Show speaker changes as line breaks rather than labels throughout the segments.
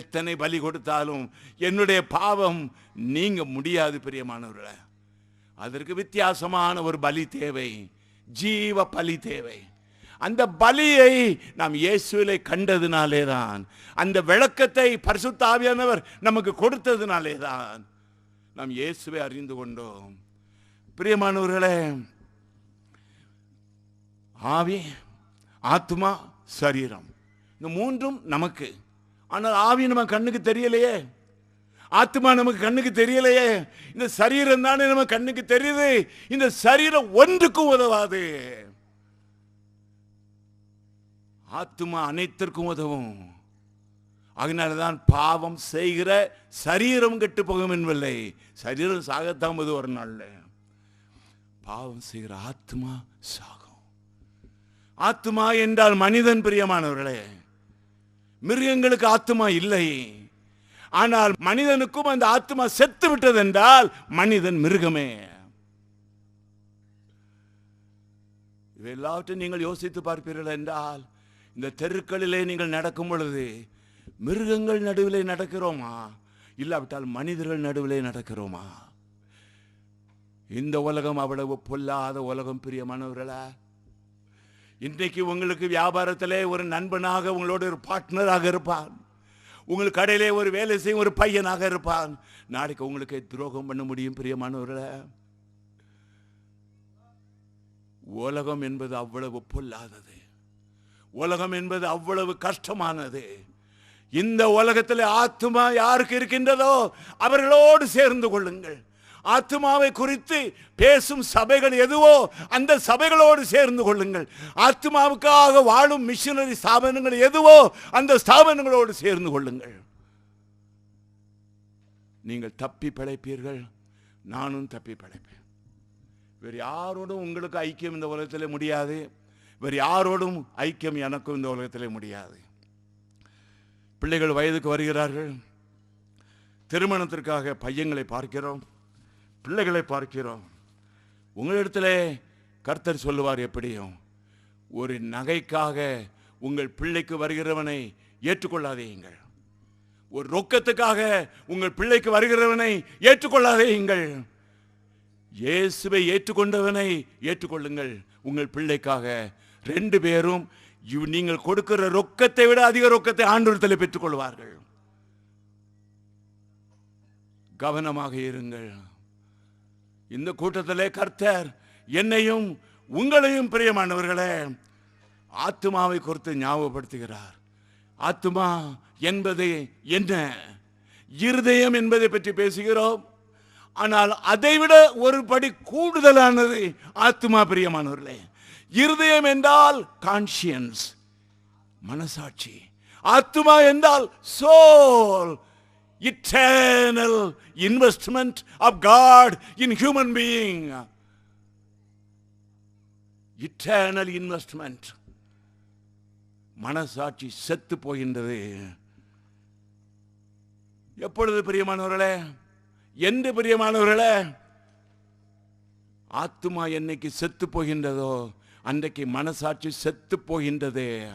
எத்தனை பலி கொடுத்தாலும் என்னுடைய பாவம் நீங்க முடியாது பிரியமானவர்கள. அதற்கு வித்தியாசமான ஒரு பலி தேவை ஜீவ பலி தேவை. அந்த பலியை நாம் இயேசுவிலே கண்டதினாலே தான் அந்த விளக்கத்தை பரிசுத்தாவியானவர் நமக்கு கொடுத்ததினாலே தான் நாம் இயேசுவை அறிந்து கொண்டோம். பிரியமானவர்களே ஆவி ஆத்மா சரீரம் இந்த மூன்றும் நமக்கு ஆனால் ஆவி நம்ம கண்ணுக்கு தெரியலையே. ஆத்மா நமக்கு கண்ணுக்கு தெரியலையே. இந்த சரீரம் தானே நம்ம கண்ணுக்கு தெரியுது. இந்த சரீரம் ஒன்றுக்கும் உதவாது. ஆத்மா அனைத்திற்கும் உதவும். அதனாலதான் பாவம் செய்கிற சரீரம் கெட்டு போகும் என்பதில்லை. சரீரம் சாகத்தான் போது ஒரு நாள்ல. பாவம் செய்கிற ஆத்மா சாகும். ஆத்மா என்றால் மனிதன் பிரியமானவர்களே. மிருகங்களுக்கு ஆத்மா இல்லை. ஆனால் மனிதனுக்கும் அந்த ஆத்மா செத்து விட்டது என்றால் மனிதன் மிருகமே. இவையெல்லாவற்றையும் நீங்கள் யோசித்து பார்ப்பீர்கள் என்றால் இந்த தெருக்களிலே நீங்கள் நடக்கும் பொழுது மிருகங்கள் நடுவிலே நடக்கிறோமா? இல்லாவிட்டால் மனிதர்கள் நடுவிலே நடக்கிறோமா? இந்த உலகம் அவ்வளவு பொல்லாத உலகம் பிரியமானவர்களா. இன்றைக்கு உங்களுக்கு வியாபாரத்திலே ஒரு நண்பனாக உங்களோட ஒரு பார்ட்னராக இருப்பான். உங்களுக்கு கடையிலே ஒரு வேலை செய்யும் ஒரு பையனாக இருப்பான். நாளைக்கு உங்களுக்கு துரோகம் பண்ண முடியும் பிரியமானவர்களை. உலகம் என்பது அவ்வளவு பொல்லாதது. உலகம் என்பது அவ்வளவு கஷ்டமானது. இந்த உலகத்தில் ஆத்மா யாருக்கு இருக்கின்றதோ அவர்களோடு சேர்ந்து கொள்ளுங்கள். ஆத்மாவை குறித்து பேசும் சபைகள் எதுவோ அந்த சபைகளோடு சேர்ந்து கொள்ளுங்கள். ஆத்மாவுக்காக வாழும் மிஷினரி ஸ்தாபனங்கள் எதுவோ அந்த ஸ்தாபனங்களோடு சேர்ந்து கொள்ளுங்கள். நீங்கள் தப்பி பிழைப்பீர்கள். நானும் தப்பி பிழைப்பேன். வேறு யாரோடும் உங்களுக்கு ஐக்கியம் இந்த உலகத்தில் முடியாது. வேறு யாரோடும் ஐக்கியம் எனக்கும் இந்த உலகத்தில் முடியாது. பிள்ளைகள் வயதுக்கு வருகிறார்கள். திருமணத்திற்காக பையங்களை பார்க்கிறோம். பிள்ளைகளை பார்க்கிறோம். உங்களிடத்துல கர்த்தர் சொல்லுவார் எப்படியும் ஒரு நகைக்காக உங்கள் பிள்ளைக்கு வருகிறவனை ஏற்றுக்கொள்ளாதேயுங்கள். ஒரு ரொக்கத்துக்காக உங்கள் பிள்ளைக்கு வருகிறவனை ஏற்றுக்கொள்ளாதேயுங்கள். இயேசுவை ஏற்றுக்கொண்டவனை ஏற்றுக்கொள்ளுங்கள். உங்கள் பிள்ளைக்காக ரெண்டு பேரும் இவ்- நீங்கள் கொடுக்கிற ரொக்கத்தை விட அதிக ரொக்கத்தை ஆண்டவரத்தில் பெற்றுக்கொள்வார்கள். கவனமாக இருங்கள். இந்த கூட்டத்திலே கர்த்தர் என்னையும் உங்களையும் பிரியமானவர்களே ஆத்மாவை குறித்து ஞாபகப்படுத்துகிறார். ஆத்மா என்பது என்ன? இருதயம் என்பதை பற்றி பேசுகிறோம். ஆனால் அதைவிட ஒரு படி கூடுதலானது ஆத்மா பிரியமானவர்களே. இருதயம் என்றால் கான்சியன்ஸ் மனசாட்சி. ஆத்மா என்றால் soul eternal investment of God in human being eternal investment மனசாட்சி செத்து போகின்றது. எப்பொழுது பிரியமானவர்களே? என்று பிரியமானவர்களே ஆத்துமா என்னைக்கு செத்து போகின்றதோ அன்றைக்கு மனசாட்சி செத்து போகின்றது.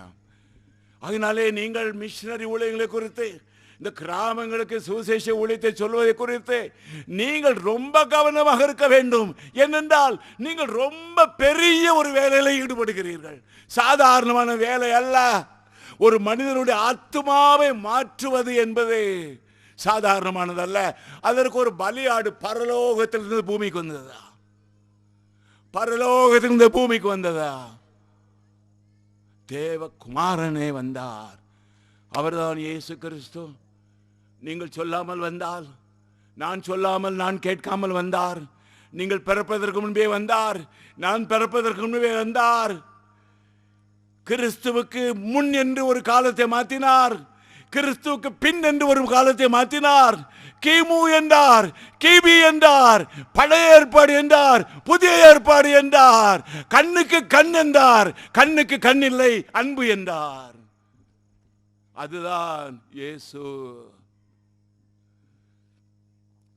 அதனாலே நீங்கள் மிஷினரி ஊழியர்களை குறித்து இந்த கிராமங்களுக்கு சுவிசேஷ ஊழியத்தை சொல்வதை குறித்து நீங்கள் ரொம்ப கவனமாக இருக்க வேண்டும். ஏனென்றால் நீங்கள் ரொம்ப பெரிய ஒரு வேலையில் ஈடுபடுகிறீர்கள். சாதாரணமான வேலை அல்ல. ஒரு மனிதனுடைய ஆத்மாவை மாற்றுவது என்பது சாதாரணமானதல்ல. அதற்கு ஒரு பலியாடு பரலோகத்திலிருந்து பூமிக்கு வந்ததா? பரலோகத்திலிருந்து பூமிக்கு வந்ததா? தேவகுமாரனே வந்தார். அவர்தான் இயேசு கிறிஸ்து. நீங்கள் சொல்லாமல் வந்தால் நான் சொல்லாமல் நான் கேட்காமல் வந்தார். நீங்கள் பிறப்பதற்கு முன்பே வந்தார் நான் பிறப்பதற்கு முன்பே வந்தார். கிறிஸ்துவுக்கு முன் என்று ஒரு காலத்தை மாற்றினார். கிறிஸ்துவுக்கு பின் என்று ஒரு காலத்தை மாற்றினார். கிமு என்றார் கிபி என்றார் பழைய ஏற்பாடு என்றார் புதிய ஏற்பாடு என்றார். கண்ணுக்கு கண் என்றார் கண்ணுக்கு கண் இல்லை அன்பு என்றார். அதுதான் இயேசு.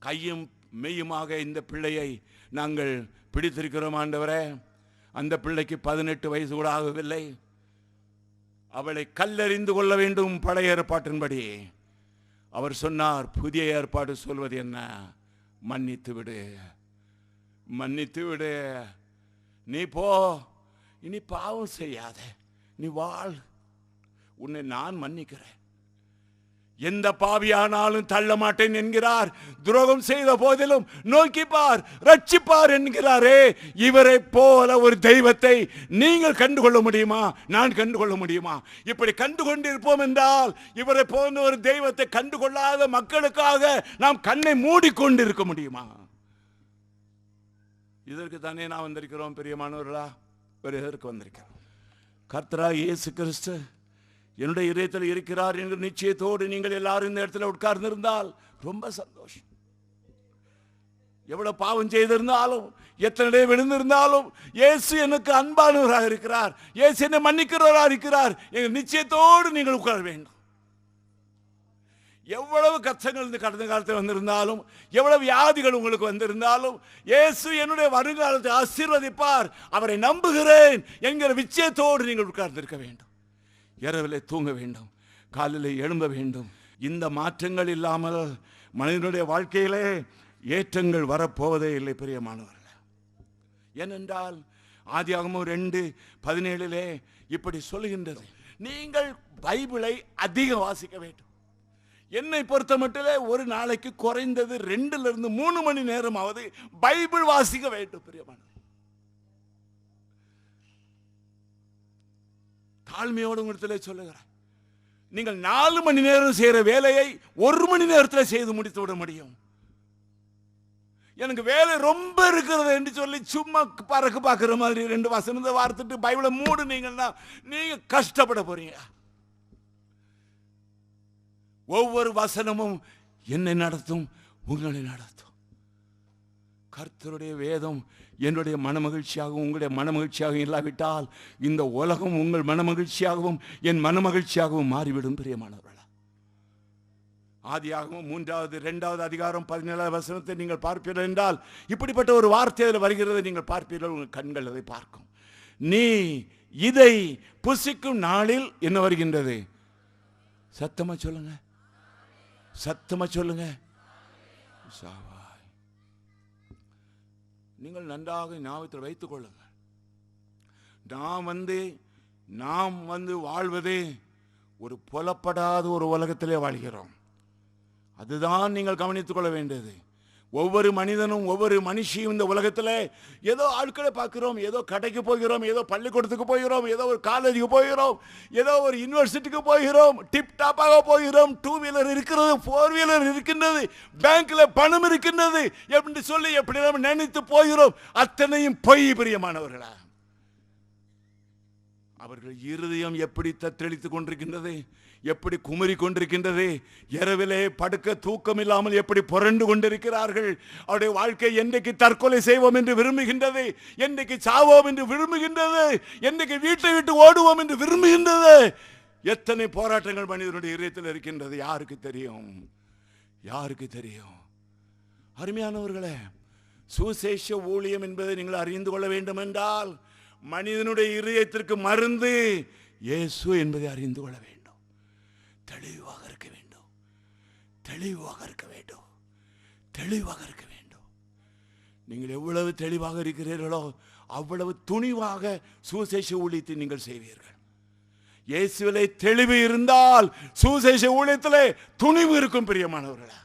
கையும் மெய்யுமாக இந்த பிள்ளையை நாங்கள் பிடித்திருக்கிறோம் ஆண்டவரே. அந்த பிள்ளைக்கு பதினெட்டு வயசு கூட ஆகவில்லை. அவளை கல்லறிந்து கொள்ள வேண்டும் பழைய ஏற்பாட்டின்படி. அவர் சொன்னார் புதிய ஏற்பாடு சொல்வது என்ன? மன்னித்து விடு. மன்னித்து விடு. நீ போ. இனி பாவம் செய்யாத. நீ வாழ். உன்னை நான் மன்னிக்கிறேன். எந்த பாவியானாலும் தள்ள மாட்டேன் என்கிறார். துரோகம் செய்த போதிலும் நோக்கிப்பார் ரட்சிப்பார் என்கிறாரே. இவரை போல ஒரு தெய்வத்தை நீங்கள் கண்டுகொள்ள முடியுமா? நான் கண்டுகொள்ள முடியுமா? இப்படி கண்டு கொண்டிருப்போம் என்றால் இவரை போன்ற ஒரு தெய்வத்தை கண்டுகொள்ளாத மக்களுக்காக நாம் கண்ணை மூடிக்கொண்டிருக்க முடியுமா? இதற்கு தானே நான் வந்திருக்கிறோம் பெரியமானவர்களா? வேறு எதற்கு வந்திருக்கிறோம். கர்த்தரா இயேசு கிறிஸ்து என்னுடைய இதயத்தில் இருக்கிறார் என்கிற நிச்சயத்தோடு நீங்கள் எல்லாரும் இந்த இடத்துல உட்கார்ந்திருந்தால் ரொம்ப சந்தோஷம். எவ்வளவு பாவம் செய்திருந்தாலும் எத்தனை விழுந்திருந்தாலும் இயேசு எனக்கு அன்பானவராக இருக்கிறார். இயேசு என்னை மன்னிக்கிறவராக இருக்கிறார். எங்கள் நிச்சயத்தோடு நீங்கள் உட்கார வேண்டும். எவ்வளவு கஷ்டங்கள் இந்த கடந்த காலத்தில் வந்திருந்தாலும் எவ்வளவு வியாதிகள் உங்களுக்கு வந்திருந்தாலும் இயேசு என்னுடைய வருங்காலத்தை ஆசீர்வதிப்பார். அவரை நம்புகிறேன் என்கிற நிச்சயத்தோடு நீங்கள் உட்கார்ந்திருக்க வேண்டும். இரவிலே தூங்க வேண்டும் காலையில் எழும்ப வேண்டும். இந்த மாற்றங்கள் இல்லாமல் மனிதனுடைய வாழ்க்கையிலே ஏற்றங்கள் வரப்போவதே இல்லை பிரியமானவர்களே ஏனென்றால் ஆதியாகமும் ரெண்டு பதினேழிலே இப்படி சொல்லுகின்றது. நீங்கள் பைபிளை அதிகம் வாசிக்க வேண்டும். என்னை பொறுத்த மட்டிலே ஒரு நாளைக்கு குறைந்தது ரெண்டுல இருந்து மூணு மணி நேரமாவது பைபிள் வாசிக்க வேண்டும் பிரியமானவர் தாழ்மையோடு உங்களிடத்தில் சொல்லுகிறேன். நீங்கள் நாலு மணி நேரம் செய்கிற வேலையை ஒரு மணி நேரத்தில் செய்து முடித்து விட முடியும். எனக்கு வேலை ரொம்ப இருக்கிறது என்று சொல்லி சும்மா பறக்க பார்க்குற மாதிரி ரெண்டு வசனத்தை வார்த்துட்டு பைபிளை மூடுனீங்கன்னா நீங்கள் கஷ்டப்பட போறீங்க. ஒவ்வொரு வசனமும் என்னை நடத்தும் உங்களை நடத்தும். கர்த்தருடைய வேதம் என்னுடைய மனமகிழ்ச்சியாகவும் உங்களுடைய மனமகிழ்ச்சியாகவும் இல்லாவிட்டால் இந்த உலகம் உங்கள் மனமகிழ்ச்சியாகவும் என் மனமகிழ்ச்சியாகவும் மாறிவிடும் பிரியமானவர்களா. ஆதியாகவும் மூன்றாவது இரண்டாவது அதிகாரம் பதினேழாவது வசனத்தை நீங்கள் பார்ப்பீர்கள் என்றால் இப்படிப்பட்ட ஒரு வார்த்தை அதில் வருகிறதை நீங்கள் பார்ப்பீர்கள் உங்கள் கண்கள் அதை பார்க்கும். நீ இதை புசிக்கும் நாளில் என்ன வருகின்றது? சத்தமா சொல்லுங்க. சத்தமா சொல்லுங்க. சாவா. நீங்கள் நன்றாக ஞாபகத்தில் வைத்துக் கொள்ளுங்கள். நாம் வந்து நாம் வந்து வாழ்வது ஒரு புலப்படாத ஒரு உலகத்திலே வாழ்கிறோம். அதுதான் நீங்கள் கவனித்துக் கொள்ள வேண்டியது. ஒவ்வொரு மனிதனும் ஒவ்வொரு மனுஷியும் இந்த உலகத்தில் ஏதோ ஆட்களை பார்க்கிறோம் ஏதோ கடைக்கு போகிறோம் ஏதோ பள்ளிக்கூடத்துக்கு போகிறோம் ஏதோ ஒரு காலேஜுக்கு போகிறோம் ஏதோ ஒரு யூனிவர்சிட்டிக்கு போகிறோம் டிப்டாப்பாக போகிறோம் டூ வீலர் இருக்கிறது ஃபோர் வீலர் இருக்கின்றது பேங்க்கில் பணம் இருக்கின்றது எப்படி சொல்லி எப்படி நம்ம நினைத்து போகிறோம் அத்தனையும் பொய் பிரியமானவர்களா? அவர்கள் இருதயம் எப்படி தத்தளித்துக் கொண்டிருக்கின்றது எப்படி குமரி கொண்டிருக்கின்றது இரவிலே படுக்க தூக்கம் இல்லாமல் எப்படி புரண்டு கொண்டிருக்கிறார்கள் அவருடைய வாழ்க்கை என்றைக்கு தற்கொலை செய்வோம் என்று விரும்புகின்றது என்றைக்கு சாவோம் என்று விரும்புகின்றது என்றைக்கு வீட்டை விட்டு ஓடுவோம் என்று விரும்புகின்றது. எத்தனை போராட்டங்கள் மனிதனுடைய இதயத்தில் இருக்கின்றது யாருக்கு தெரியும்? யாருக்கு தெரியும்? அருமையானவர்களே சுசேஷ ஊழியம் என்பதை நீங்கள் அறிந்து கொள்ள வேண்டும் என்றால் மனிதனுடைய இதயத்திற்கு மருந்து இயேசு என்பதை அறிந்து கொள்ள வேண்டும். தெளிவாக இருக்க வேண்டும். தெளிவாக இருக்க வேண்டும். தெளிவாக இருக்க வேண்டும். நீங்கள் எவ்வளவு தெளிவாக இருக்கிறீர்களோ அவ்வளவு துணிவாக சுசேஷ ஊழியத்தை நீங்கள் செய்வீர்கள். இயேசுவிலே தெளிவு இருந்தால் சுசேஷ ஊழியத்திலே துணிவு இருக்கும் பிரியமானவர்களா.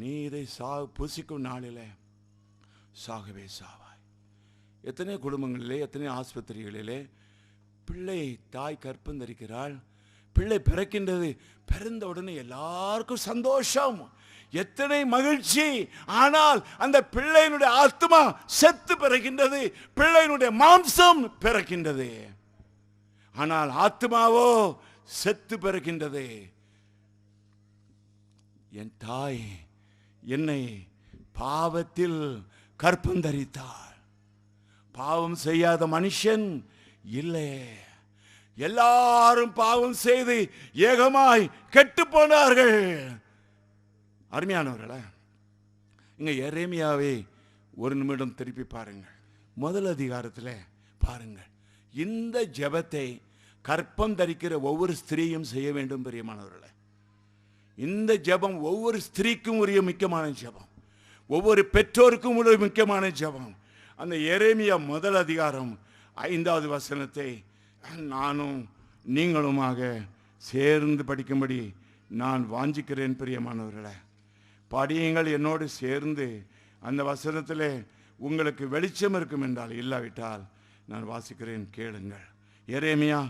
நீ இதை சா புசிக்கும் நாளிலே சாகவே சாவ எத்தனை குடும்பங்களிலே எத்தனை ஆஸ்பத்திரிகளிலே பிள்ளை தாய் கற்பம் தரிக்கிறாள் பிள்ளை பிறக்கின்றது பிறந்த உடனே எல்லாருக்கும் சந்தோஷம். எத்தனை மகிழ்ச்சி. ஆனால் அந்த பிள்ளையினுடைய ஆத்மா செத்து பிறக்கின்றது பிள்ளையினுடைய மாம்சம் பிறக்கின்றது. ஆனால் ஆத்மாவோ செத்து பிறக்கின்றது. என் தாய் என்னை பாவத்தில் கற்பந்தரித்தாள். பாவம் செய்யாத மனுஷன் இல்லை. எல்லாரும் பாவம் செய்து ஏகமாய் கெட்டு போனார்கள். அருமையானவர்களே இங்க எரேமியாவை ஒரு நிமிடம் திருப்பி பாருங்கள். முதல் அதிகாரத்தில் பாருங்கள். இந்த ஜெபத்தை கற்பம் தரிக்கிற ஒவ்வொரு ஸ்திரீயும் செய்ய வேண்டும் பிரியமானவர்களே. இந்த ஜெபம் ஒவ்வொரு ஸ்திரீக்கும் உரிய முக்கியமான ஜெபம். ஒவ்வொரு பெற்றோருக்கும் உரிய முக்கியமான ஜெபம். அந்த எரேமியா முதல் அதிகாரம் ஐந்தாவது வசனத்தை நானும் நீங்களுமாக சேர்ந்து படிக்கும்படி நான் வாஞ்சிக்கிறேன் பிரியமானவர்களை. படியுங்கள் என்னோடு சேர்ந்து அந்த வசனத்தில் உங்களுக்கு வெளிச்சம் இருக்கும் என்றால் இல்லாவிட்டால் நான் வாசிக்கிறேன் கேளுங்கள். எரேமியா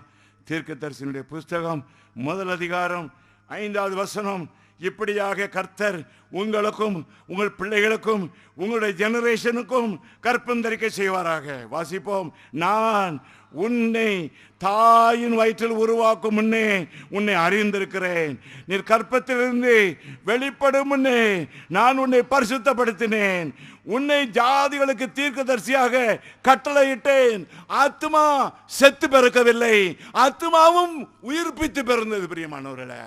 தீர்க்கதரிசனுடைய புஸ்தகம் முதல் அதிகாரம் ஐந்தாவது வசனம் இப்படியாக கர்த்தர் உங்களுக்கும் உங்கள் பிள்ளைகளுக்கும் உங்களுடைய ஜெனரேஷனுக்கும் கற்பந்தரிக்கை செய்வாராக. வாசிப்போம். நான் உன்னை தாயின் வயிற்றில் உருவாக்கும் முன்னே உன்னை அறிந்திருக்கிறேன். நீர் கற்பத்திலிருந்து வெளிப்படும் முன்னே நான் உன்னை பரிசுத்தப்படுத்தினேன். உன்னை ஜாதிகளுக்கு தீர்க்கதரிசியாக கட்டளையிட்டேன். ஆத்மா செத்து பிறக்கவில்லை. ஆத்மாவும் உயிர்ப்பித்து பிறந்தது பிரியமானவர்களே.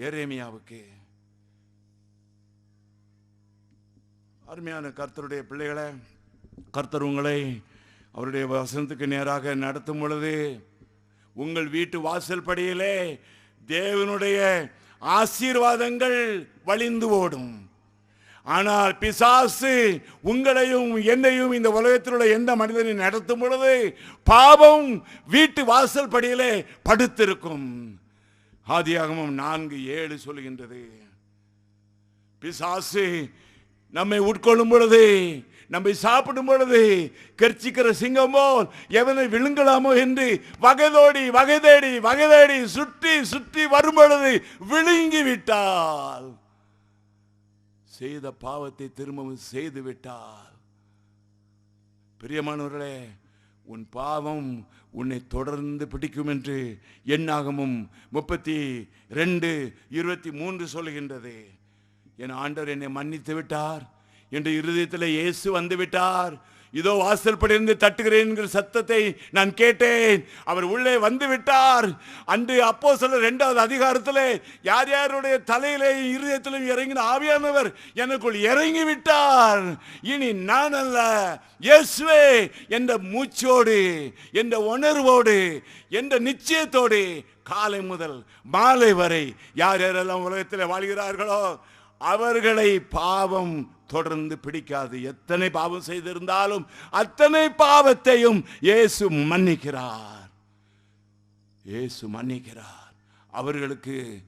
எரேமியாவுக்கு. அருமையான கர்த்தருடைய பிள்ளைகளை கர்த்தர் உங்களை அவருடைய வசனத்துக்கு நேராக நடத்தும் பொழுது உங்கள் வீட்டு வாசல் படியிலே தேவனுடைய ஆசீர்வாதங்கள் வழிந்து ஓடும். ஆனால் பிசாசு உங்களையும் என்னையும் இந்த உலகத்தில் உள்ள எந்த மனிதனை நடத்தும் பொழுது பாவம் வீட்டு வாசல் படியிலே படுத்திருக்கும். ஆதியாகமும் நான்கு ஏழு சொல்லுகின்றது. பிசாசு நம்மை உட்கொள்ளும் பொழுது நம்மை சாப்பிடும் பொழுது கர்ச்சிக்கிற சிங்கம் போல் எவனை விழுங்கலாமோ என்று வகைதோடி வகைதேடி வகைதேடி சுற்றி சுற்றி வரும் பொழுது விழுங்கி விட்டால் செய்த பாவத்தை திரும்பவும் செய்து விட்டால். பிரியமானவர்களே உன் பாவம் உன்னை தொடர்ந்து பிடிக்கும் என்று எண்ணாகமும் முப்பத்தி ரெண்டு இருபத்தி மூன்று சொல்கின்றது என் ஆண்டவர் என்னை மன்னித்து விட்டார். என்று இருதயத்தில் இயேசு வந்து விட்டார். இதோ வாசல்படியிருந்து தட்டுகிறேன் என்கிற சத்தத்தை நான் கேட்டேன். அவர் உள்ளே வந்து விட்டார் அன்று அப்போ சொல்ல இரண்டாவது அதிகாரத்தில் யார் யாருடைய தலையிலே இருதயத்திலும் இறங்கின ஆவியானவர் எனக்குள் இறங்கி விட்டார் இனி நான் அல்ல இயேசுவே என்ற மூச்சோடு என்ற உணர்வோடு என்ற நிச்சயத்தோடு காலை முதல் மாலை வரை யார் யாரெல்லாம் உலகத்தில் வாழ்கிறார்களோ அவர்களை பாவம் தொடர்ந்து பிடிக்காது. எத்தனை பாவம் செய்திருந்தாலும் அத்தனை பாவத்தையும் இயேசு மன்னிக்கிறார். இயேசு மன்னிக்கிறார். அவர்களுக்கு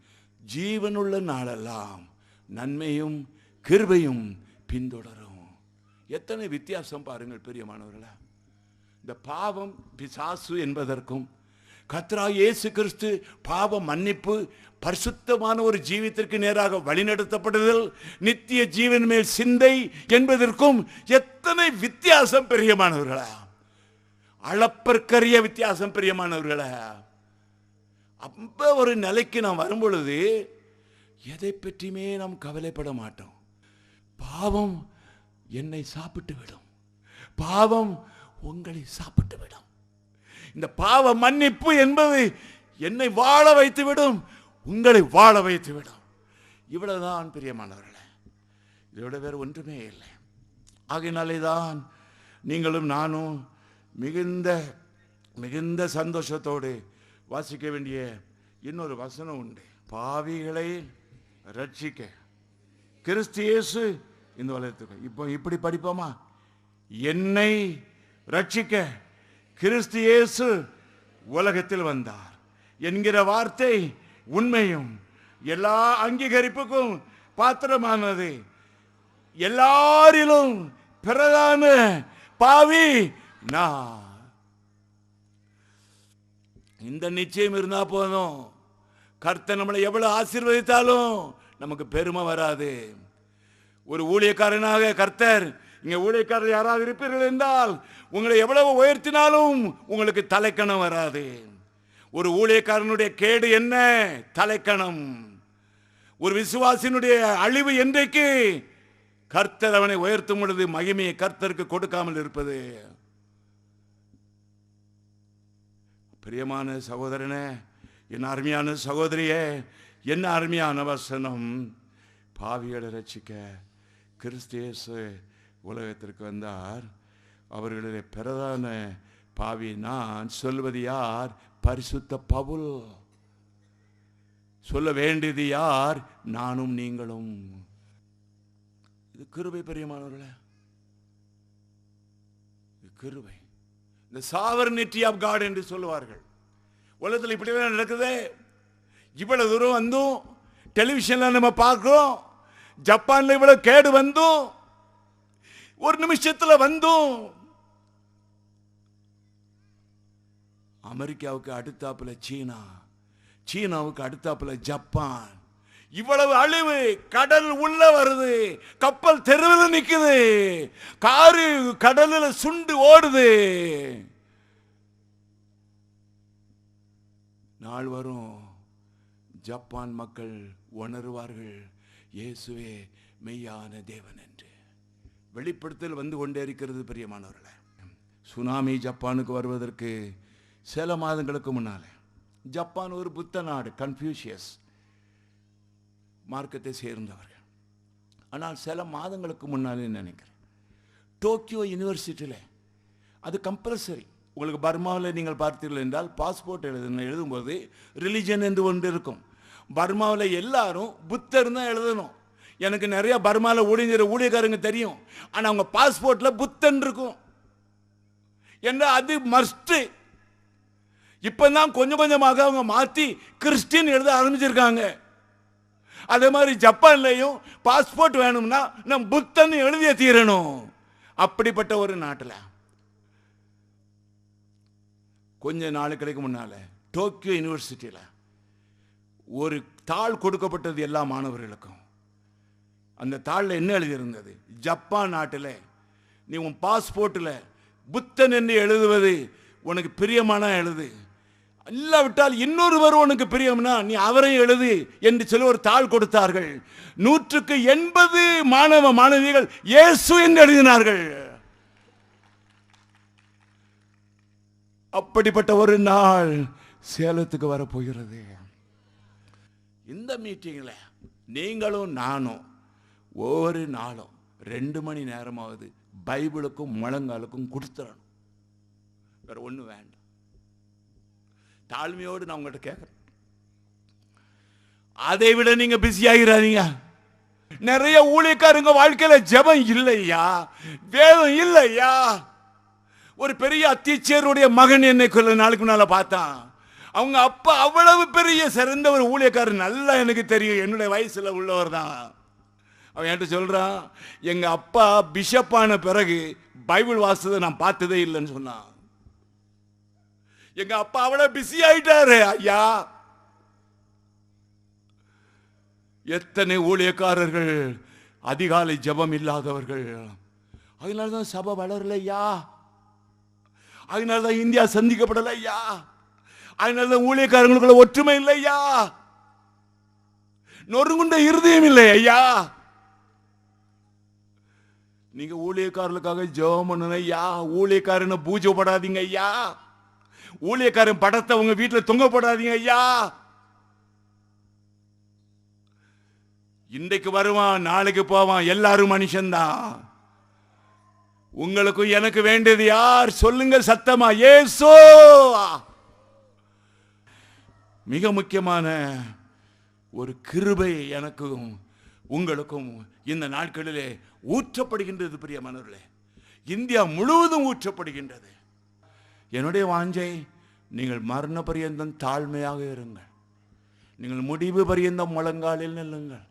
ஜீவனுள்ள நாளெல்லாம் நன்மையும் கிருபையும் பின்தொடரும். எத்தனை வித்தியாசம் பாருங்கள் பெரியமானவர்களே. இந்த பாவம் பிசாசு என்பதற்கும் கத்ரா இயேசு கிறிஸ்து பாவ மன்னிப்பு பரிசுத்தமான ஒரு ஜீவித்திற்கு நேராக வழிநடத்தப்படுதல் நித்திய ஜீவன் மேல் சிந்தை என்பதற்கும் எத்தனை வித்தியாசம் பிரியமானவர்களா. அளப்பற்கரிய வித்தியாசம் பிரியமானவர்களா. அப்ப ஒரு நிலைக்கு நாம் வரும்பொழுது எதை பற்றியுமே நாம் கவலைப்பட மாட்டோம். பாவம் என்னை சாப்பிட்டு விடும் பாவம் உங்களை சாப்பிட்டு விடும் இந்த பாவ மன்னிப்பு என்பது என்னை வாழ வைத்து விடும் உங்களை வாழ வைத்து விடும் இவ்வளவுதான் பிரியமானவர்களே. இதோட வேறு ஒன்றுமே இல்லை. ஆகையினாலே தான் நீங்களும் நானும் மிகுந்த மிகுந்த சந்தோஷத்தோடு வாசிக்க வேண்டிய இன்னொரு வசனம் உண்டு. பாவிகளை ரட்சிக்க கிறிஸ்தியேசு இந்த உலகத்துக்கு இப்போ இப்படி படிப்போமா? என்னை ரட்சிக்க கிறிஸ்து இயேசு உலகத்தில் வந்தார். என்கிற வார்த்தை உண்மையும் எல்லா அங்கீகரிப்புக்கும் பாத்திரமானது. எல்லாரிலும் பிரதான பாவி நான். இந்த நிச்சயம் இருந்தா போதும். கர்த்தர் நம்மளை எவ்வளவு ஆசீர்வதித்தாலும் நமக்கு பெருமை வராது. ஒரு ஊழியக்காரனாக கர்த்தர் இங்க ஊழியக்காரர் யாராவது இருப்பீர்கள் என்றால் உங்களை எவ்வளவு உயர்த்தினாலும் உங்களுக்கு தலைக்கணம் வராது. ஒரு ஊழியக்காரனுடைய கேடு என்ன? தலைக்கணம். ஒரு விசுவாசினுடைய அழிவு என்றைக்கு? கர்த்தர் அவனை உயர்த்தும் பொழுது மகிமையை கர்த்தருக்கு கொடுக்காமல் இருப்பது. பிரியமான சகோதரனே என் அருமையான சகோதரியே என்ன அருமையான வசனம். பாவிகளை ரசிக்க கிறிஸ்தியேசு உலகத்திற்கு வந்தார். அவர்களுடைய பிரதான பாவி நான் சொல்வது யார்? பரிசுத்த பவுல். சொல்ல வேண்டியது யார்? நானும் நீங்களும். இது கிருபை பெரியமானவர்களே. கிருபை. இந்த சாவர்னிட்டி ஆஃப் காட் என்று சொல்லுவார்கள். உலகத்தில் இப்படி நடக்குதே. இவ்வளவு தூரம் வந்தும் டெலிவிஷனில் நம்ம பார்க்குறோம். ஜப்பானில் இவ்வளோ கேடு வந்தும் ஒரு நிமிஷத்துல வந்தும். அமெரிக்காவுக்கு அடுத்தாப்புல சீனா. சீனாவுக்கு அடுத்தாப்புல ஜப்பான். இவ்வளவு அழிவு கடல் உள்ள வருது கப்பல் தெருவில் நிக்குது காரு கடலில் சுண்டு ஓடுது. நாள் வரும் ஜப்பான் மக்கள் உணருவார்கள் இயேசுவே மெய்யான தேவன். வெளிப்படுத்தல் வந்து கொண்டே இருக்கிறது பிரியமானவர்களே. சுனாமி ஜப்பானுக்கு வருவதற்கு சில மாதங்களுக்கு முன்னாலே ஜப்பான் ஒரு புத்த நாடு கன்ஃபியூஷியஸ் மார்க்கத்தை சேர்ந்தவர்கள். ஆனால் சில மாதங்களுக்கு முன்னாலே நினைக்கிறேன் டோக்கியோ யூனிவர்சிட்டியில் அது கம்பல்சரி. உங்களுக்கு பர்மாவில் நீங்கள் பார்த்தீர்கள் என்றால் பாஸ்போர்ட் எழுதுன எழுதும்போது ரிலிஜன் என்று ஒன்று இருக்கும். பர்மாவில் எல்லாரும் புத்தர் தான் எழுதணும். எனக்கு நிறைய பர்மாவில் ஊழியர் ஊழியக்காரங்க தெரியும். ஆனால் அவங்க பாஸ்போர்ட்டில் புத்தன் இருக்கும். என்ன அது மஸ்ட்டு. இப்பதான் கொஞ்சம் கொஞ்சமாக அவங்க மாற்றி கிறிஸ்டின் எழுத ஆரம்பிச்சிருக்காங்க. அதே மாதிரி ஜப்பான்லேயும் பாஸ்போர்ட் வேணும்னா நம் புத்தன் எழுதிய தீரணும். அப்படிப்பட்ட ஒரு நாட்டில். கொஞ்ச நாளுக்கு முன்னால் டோக்கியோ யூனிவர்சிட்டியில் ஒரு தாள் கொடுக்கப்பட்டது எல்லா மாணவர்களுக்கும். அந்த தாளில் என்ன எழுதியிருந்தது? ஜப்பான் நாட்டில். நீ உன் பாஸ்போர்ட்டில் புத்தன் என்று எழுதுவது உனக்கு பிரியமான எழுது. இல்லாவிட்டால் இன்னொருவர் உனக்கு பிரியம்னா நீ அவரை எழுது என்று சொல்லி ஒரு தாள் கொடுத்தார்கள். நூற்றுக்கு எண்பது மாணவ மாணவிகள் இயேசு என்று எழுதினார்கள். அப்படிப்பட்ட ஒரு நாள் சேலத்துக்கு வரப்போகிறது. இந்த மீட்டிங்கில் நீங்களும் நானும் ஒவ்வொரு நாளும் ரெண்டு மணி நேரமாவது பைபிளுக்கும் முழங்காலுக்கும் கொடுத்துடணும் வேற ஒன்றும் வேண்டாம். தாழ்மையோடு நான் உங்கள்கிட்ட கேட்குறேன் அதை விட நீங்க பிஸி ஆகிறாதீங்க நிறைய ஊழியக்காரங்க வாழ்க்கையில ஜெபம் இல்லையா? வேதம் இல்லையா? ஒரு பெரிய அத்திச்சேருடைய மகன் என்னை கொள்ள நாளுக்கு முன்னால பார்த்தான். அவங்க அப்பா அவ்வளவு பெரிய சிறந்த ஒரு ஊழியக்காரர். நல்லா எனக்கு தெரியும். என்னுடைய வயசுல உள்ளவர் தான். அவன் என்கிட்ட சொல்கிறான் எங்கள் அப்பா பிஷப்பான பிறகு பைபிள் வாசத்தை நான் பார்த்ததே இல்லைன்னு சொன்னான். எங்கள் அப்பா அவ்வளோ பிஸி ஆயிட்டாரு ஐயா எத்தனை ஊழியக்காரர்கள் அதிகாலை ஜெபம் இல்லாதவர்கள். அதனாலதான் சபை வளரலையா அதனாலதான் இந்தியா சந்திக்கப்படலையா அதனால தான் ஊழியக்காரங்களுக்குள்ள ஒற்றுமை இல்லையா நொறுங்குண்ட இருதயம் இல்லை ஐயா. நீங்க ஊழியக்காரர்களுக்காக ஜெபம் பண்ணணும் ஐயா. ஊழியக்காரனை பூஜை படாதீங்க ஐயா. ஊழியக்காரன் படத்தை உங்க வீட்டில் தொங்கப்படாதீங்க ஐயா. இன்றைக்கு வருவான் நாளைக்கு போவான். எல்லாரும் மனுஷன்தான். உங்களுக்கும் எனக்கு வேண்டியது யார்? சொல்லுங்க சத்தமா. ஏசோ! மிக முக்கியமான ஒரு கிருபை எனக்கும் உங்களுக்கும் இந்த நாட்களிலே ஊற்றப்படுகின்றது பிரியமானவர்களே இந்தியா முழுவதும் ஊற்றப்படுகின்றது. என்னுடைய வாஞ்சை நீங்கள் மரண பரியந்தம் தாழ்மையாக இருங்கள். நீங்கள் முடிவு பரியந்தம் முழங்காலில் நில்லுங்கள்.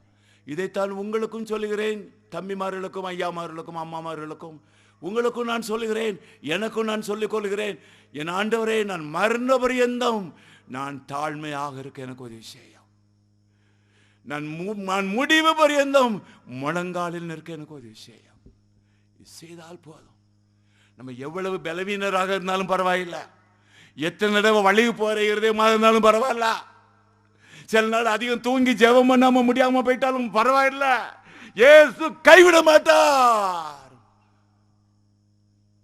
இதைத்தான் உங்களுக்கும் சொல்லுகிறேன் தம்பிமார்களுக்கும் ஐயாமார்களுக்கும் அம்மாமார்களுக்கும். உங்களுக்கும் நான் சொல்லுகிறேன் எனக்கும் நான் சொல்லிக் கொள்கிறேன். என் ஆண்டவரே நான் மரண பரியந்தம் நான் தாழ்மையாக இருக்க எனக்கு உதவி செய்யும். நான் மு- நான் முடிவு பரியந்தம் முழங்காலில் நிற்க எனக்கு உதவி செய்யும் செய்தால் போதும். நம்ம எவ்வளவு பலவீனராக இருந்தாலும் பரவாயில்லை. எத்தனை தடவை வழிவு போற இருதயமாக இருந்தாலும் பரவாயில்ல. சில நாள் அதிகம் தூங்கி ஜெபம் பண்ணாம முடியாம போயிட்டாலும் பரவாயில்ல. ஏசு கைவிட மாட்டார்.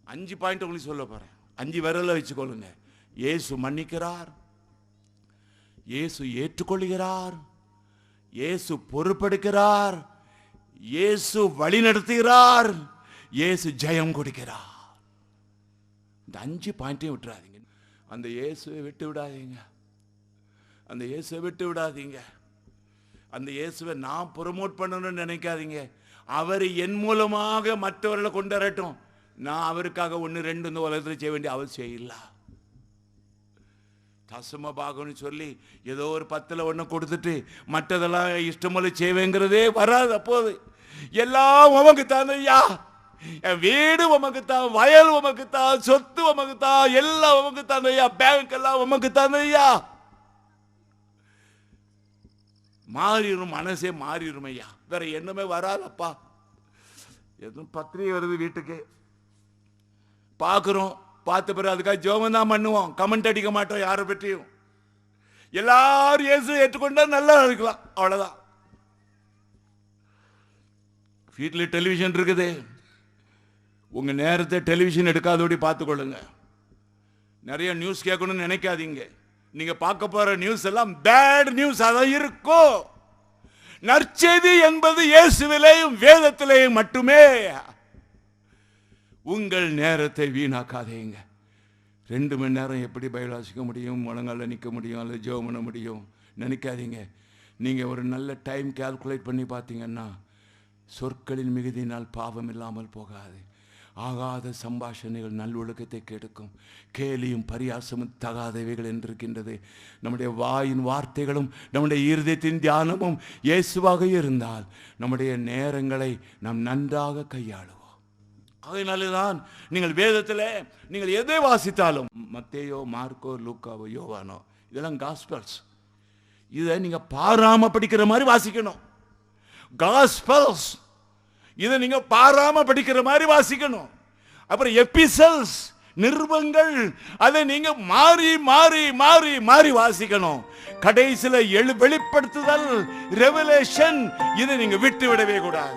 அஞ்சு பாயிண்ட் உங்களுக்கு சொல்ல போறேன். அஞ்சு விரல வச்சுக்கொள்ளுங்க. இயேசு மன்னிக்கிறார். இயேசு ஏற்றுக்கொள்கிறார். இயேசு பொறுப்பெடுக்கிறார் இயேசு வழி நடத்துகிறார். இயேசு ஜெயம் கொடுக்கிறார். இந்த அஞ்சு பாயிண்ட்டையும் விட்டுறாதீங்க. அந்த இயேசுவை விட்டு விடாதீங்க. அந்த இயேசுவை விட்டு விடாதீங்க. அந்த இயேசுவை நான் ப்ரொமோட் பண்ணணும்னு நினைக்காதீங்க. அவர் என் மூலமாக மற்றவர்களை கொண்டு வரட்டும். நான் அவருக்காக ஒன்று ரெண்டு இந்த உலகத்தில் செய்ய வேண்டிய அவசியம் இல்லை. தசம பாகம்னு சொல்லி ஏதோ ஒரு பத்தில் ஒன்று கொடுத்துட்டு மற்றதெல்லாம் இஷ்டமொழி செய்வேங்கிறதே வராது அப்போது. எல்லாம் உமக்கு தான் ஐயா. என் வீடு உமக்கு தான் வயல் உமக்கு தான் சொத்து உமக்கு தான் எல்லாம் உமக்கு தான் ஐயா. பேங்க் எல்லாம் உமக்கு தான் ஐயா. மாறிடும் மனசே மாறிடும் ஐயா. வேற என்னமே வராதப்பா. எதுவும் பத்திரிகை வருது வீட்டுக்கு. பார்க்குறோம். பார்த்த பிறகு அதுக்காக ஜோகம் தான் பண்ணுவோம். கமெண்ட் அடிக்க மாட்டோம் யாரை பற்றியும். எல்லாரும் இயேசு ஏற்றுக்கொண்டா நல்லா இருக்கலாம். அவ்வளோதான் வீட்டில் டெலிவிஷன் இருக்குது. உங்கள் நேரத்தை டெலிவிஷன் எடுக்காதபடி பார்த்துக்கொள்ளுங்க. நிறைய நியூஸ் கேட்கணும்னு நினைக்காதீங்க. நீங்கள் பார்க்க போகிற நியூஸ் எல்லாம் பேட் நியூஸ் அதான் இருக்கும். நற்செய்தி என்பது இயேசுவிலேயும் வேதத்திலேயும் மட்டுமே. உங்கள் நேரத்தை வீணாக்காதீங்க. ரெண்டு மணி நேரம் எப்படி பைபிள் வாசிக்க முடியும் முழங்கால நிற்க முடியும் அல்லது ஜெபம் பண்ண முடியும்? நினைக்காதீங்க. நீங்கள் ஒரு நல்ல டைம் கால்குலேட் பண்ணி பார்த்தீங்கன்னா சொற்களின் மிகுதியினால் பாவம் இல்லாமல் போகாது. ஆகாத சம்பாஷணைகள் நல்லொழுக்கத்தை கெடுக்கும். கேலியும் பரியாசமும் தகாதவைகள் என்றிருக்கின்றது. நம்முடைய வாயின் வார்த்தைகளும் நம்முடைய இருதயத்தின் தியானமும் இயேசுவாக இருந்தால் நம்முடைய நேரங்களை நாம் நன்றாக கையாளுவோம். அதனால்தான் நீங்கள் வேதத்தில் நீங்கள் எதை வாசித்தாலும்? மத்தேயோ மார்க்கோ லூக்காவோ யோவானோ இதெல்லாம் காஸ்பல்ஸ் இதை நீங்கள் பாராம படிக்கிற மாதிரி வாசிக்கணும். காஸ்பல்ஸ் இதை நீங்கள் பாராம படிக்கிற மாதிரி வாசிக்கணும். அப்புறம் எபிசல்ஸ் நிருபங்கள் அதை நீங்க மாறி மாறி மாறி மாறி வாசிக்கணும். கடைசியில் எழு வெளிப்படுத்துதல் ரெவலேஷன் இதை நீங்க விட்டு விடவே கூடாது.